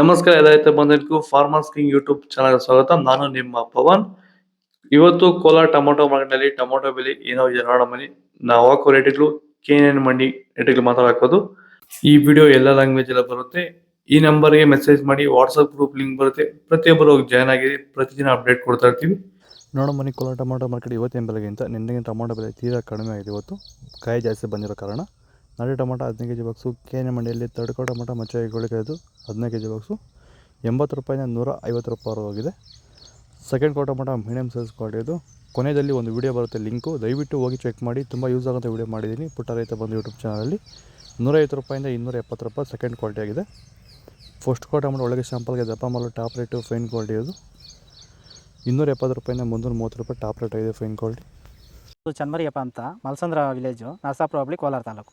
ನಮಸ್ಕಾರ ಎಲ್ಲ ಬಂದಿದ್ದಕ್ಕೂ ಫಾರ್ಮರ್ಸ್ ಕಿಂಗ್ ಯೂಟ್ಯೂಬ್ ಚಾನಲ್ ಸ್ವಾಗತ. ನಾನು ನಿಮ್ಮ ಪವನ್. ಇವತ್ತು ಕೋಲಾರ ಟೊಮೊಟೊ ಮಾರ್ಕೆಟ್ನಲ್ಲಿ ಟೊಮೊಟೊ ಬೆಲೆ ಏನೋ ಇದೆ ನೋಡೋ ಮನಿ ನಾವು ಹಾಕೋ ರೇಟ್ಗಳು ಕೆ ಮಂಡಿ ರೇಟ್ಗಳು ಮಾತಾಡೋದು ಈ ವಿಡಿಯೋ ಎಲ್ಲ ಲ್ಯಾಂಗ್ವೇಜ್ ಎಲ್ಲ ಬರುತ್ತೆ. ಈ ನಂಬರ್ಗೆ ಮೆಸೇಜ್ ಮಾಡಿ ವಾಟ್ಸಪ್ ಗ್ರೂಪ್ ಲಿಂಕ್ ಬರುತ್ತೆ. ಪ್ರತಿಯೊಬ್ಬರು ಜಾಯ್ನ್ ಆಗಿ ಪ್ರತಿದಿನ ಅಪ್ಡೇಟ್ ಕೊಡ್ತಾ ಇರ್ತೀವಿ. ನೋಡೋ ಮನಿ ಕೋಲಾರ ಟೊಮೊಟೊ ಮಾರ್ಕೆಟ್ ಇವತ್ತಿನ ಬೆಲೆಗಿಂತ ನಿನ್ನೆಗಿನ ಟೊಮೊಟೊ ಬೆಲೆ ತೀರಾ ಕಡಿಮೆ ಆಗಿದೆ ಇವತ್ತು. ಕಾಯಿ ಜಾಸ್ತಿ ಬಂದಿರೋ ಕಾರಣ. ನಾಟಿ ಟೊಮಾಟೊ ಹದಿನೈದು K G box, K N ಮಂಡಿಯಲ್ಲಿ ತಡ್ಕೋ ಟೊಮಾಟೊ ಮಚ್ಚೆ ಗೋಳಿಕಾಯ್ದು ಹದಿನೈದು ಕೆ ಜಿ ಬಾಕ್ಸು, ಎಂಬತ್ತು ರೂಪಾಯಿಂದ ನೂರ ಐವತ್ತು ರೂಪಾಯಿ ಹೋಗಿದೆ. ಸೆಕೆಂಡ್ ಕೋ ಮಟ ಮೀಡಿಯಮ್ ಸೈಜ್ ಕ್ವಾಲಿಟಿದು ಕೊನೆಯಲ್ಲಿ ಒಂದು ವಿಡಿಯೋ ಬರುತ್ತೆ ಲಿಂಕು ದಯವಿಟ್ಟು ಹೋಗಿ ಚೆಕ್ ಮಾಡಿ. ತುಂಬ ಯೂಸ್ ಆಗೋಂಥ ವೀಡಿಯೋ ಮಾಡಿದ್ದೀನಿ. ಪುಟ್ಟ ರೈತ ಬಂದು ಯೂಟ್ಯೂಬ್ ಚಾನಲಲ್ಲಿ ನೂರೈವತ್ತು ರೂಪಾಯಿಂದ ಇನ್ನೂರ ಎಪ್ಪತ್ತು ರೂಪಾಯಿ ಸೆಕೆಂಡ್ ಕ್ವಾಲಿಟಿ ಆಗಿದೆ. ಫಸ್ಟ್ ಕೋ ಟೊಮಾಟೊ ಒಳಗೆ ಶಾಂಪಲ್ಗೆ ದಪ್ಪ ಮಾಲು ಟಾಪ್ ರೇಟು ಫೈನ್ ಕ್ವಾಲಿಟಿ ಅದು ಇನ್ನೂರ ಎಪ್ಪತ್ತು ರೂಪಾಯಿಂದ ಮುನ್ನೂರ ಮೂವತ್ತು ರೂಪಾಯಿ ಟಾಪ್ ರೇಟ್ ಆಗಿದೆ ಫೈನ್ ಕ್ವಾಲಿಟಿ ಇದು ಚನ್ಮರಿಯಪ್ಪ ಅಂತ, ಮಲ್ಸಂದ್ರ ವಿಲೇಜು ನರಸಾಪುರ ಹೋಬಳಿ, ಕೋಲಾರ ತಾಲೂಕು.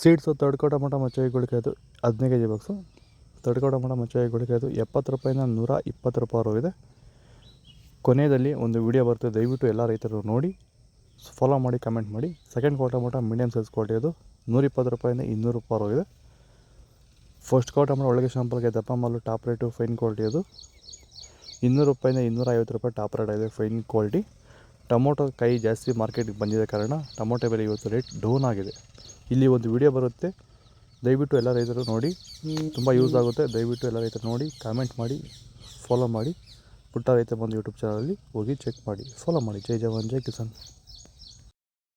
ಸೀಡ್ಸು ತಡ್ಕೋ ಮಚ್ಚಾಯಿ ಮಚ್ಚೆ ಅದು ಹದಿನೈದು ಕೆ ಜಿ ಬಾಕ್ಸು. ತಡ್ಕೋ ಮಚ್ಚಾಯಿ ಮಚ್ಚೆ ಅದು ಎಪ್ಪತ್ತು ರೂಪಾಯಿಂದ ನೂರ ಇಪ್ಪತ್ತು ರೂಪಾಯಿ ಇದೆ. ಕೊನೆಯಲ್ಲಿ ಒಂದು ವಿಡಿಯೋ ಬರ್ತದೆ, ದಯವಿಟ್ಟು ಎಲ್ಲ ರೈತರು ನೋಡಿ. ಫಾಲೋ ಮಾಡಿ ಕಮೆಂಟ್ ಮಾಡಿ. ಸೆಕೆಂಡ್ ಕೋ ಟೊಮೊಟೊ ಮೀಡಿಯಮ್ ಸೈಜ್ ಕ್ವಾಲಿಟಿ ಅದು ನೂರಿಪ್ಪತ್ತು ರೂಪಾಯಿಂದ ಇನ್ನೂರು ರೂಪಾಯಿ ಹೋಗಿದೆ ಫಸ್ಟ್ ಕೋ ಟೊಮೊಟೊ ಒಳಗೆ ಶಾಂಪಲ್ಗೆ ದಪ್ಪ ಮಾಲು ಟಾಪ್ ರೇಟು ಫೈನ್ ಕ್ವಾಲಿಟಿ ಅದು. ಇನ್ನೂರು ರೂಪಾಯಿಂದ ಇನ್ನೂರ ಐವತ್ತು ರೂಪಾಯಿ ಟಾಪ್ ರೇಟ್ ಇದೆ ಫೈನ್ ಕ್ವಾಲಿಟಿ ಟೊಮೊಟೊ ಕೈ ಜಾಸ್ತಿ ಮಾರ್ಕೆಟಿಗೆ ಬಂದಿದ್ದ ಕಾರಣ ಟೊಮೊಟೊ ಬೆಲೆ ಇವತ್ತು ರೇಟ್ ಡೌನ್ ಆಗಿದೆ. ಇಲ್ಲಿ ಒಂದು ವಿಡಿಯೋ ಬರುತ್ತೆ. ದಯವಿಟ್ಟು ಎಲ್ಲ ರೈತರು ನೋಡಿ. ತುಂಬ ಯೂಸ್ ಆಗುತ್ತೆ. ದಯವಿಟ್ಟು ಎಲ್ಲ ರೈತರು ನೋಡಿ ಕಾಮೆಂಟ್ ಮಾಡಿ ಫಾಲೋ ಮಾಡಿ. ಪುಟ್ಟ ರೈತ ಬಂದು ಯೂಟ್ಯೂಬ್ ಚಾನಲಲ್ಲಿ ಹೋಗಿ ಚೆಕ್ ಮಾಡಿ. ಫಾಲೋ ಮಾಡಿ. ಜೈ ಜವಾನ್, ಜೈ ಕಿಸಾನ್.